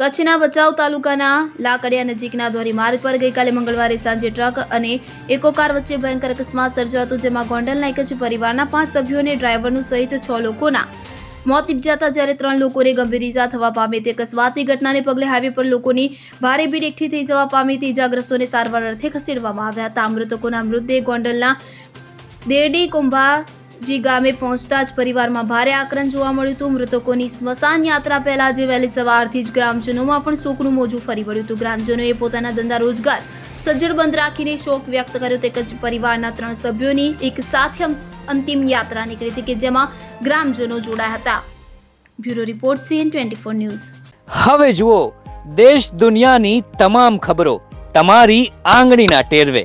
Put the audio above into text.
કચ્છના ભચાઉ તાલુકાના લાકડિયા નજીકના ધોરી માર્ગ પર ગઈકાલે મંગળવારે સાંજે ટ્રક અને એકો કાર વચ્ચે ભયંકર અકસ્માત સર્જાયો હતો, જેમાં ગોંડલના એક જ પરિવારના પાંચ સભ્યોને ડ્રાઈવરનું સહિત છ લોકોના મોત નિપજાતા જ્યારે ત્રણ લોકોને ગંભીર ઈજા થવા પામી તે અકસ્માતની ઘટનાને પગલે હાઈવે પર લોકોની ભારે ભીડ એકઠી થઈ જવા પામી હતી. ઇજાગ્રસ્તોને સારવાર અર્થે ખસેડવામાં આવ્યા હતા. મૃતકોના મૃતદેહ ગોંડલના દેરડી કુંભાજી ગામે પહોંચતા જ પરિવારમાં ભારે આક્રમ જોવા મળ્યું હતું. મૃતકોની સ્મશાન યાત્રા પહેલા જે વહેલી સવારથી જ ગ્રામજનોમાં પણ શોકનું મોજું ફરી વળ્યું હતું. ગ્રામજનોએ પોતાના ધંધા રોજગાર સજ્જડ બંધ રાખીને શોક વ્યક્ત કર્યો. તે કચ્છ પરિવારના ત્રણ સભ્યોની એક સાથે અંતિમ યાત્રા નીકળી હતી કે જેમાં ગ્રામજનો જોડાયા હતા. Bureau report CN twenty four news. હવે જુઓ, દેશ દુનિયાની તમામ ખબરો તમારી આંગળીના ટેરવે.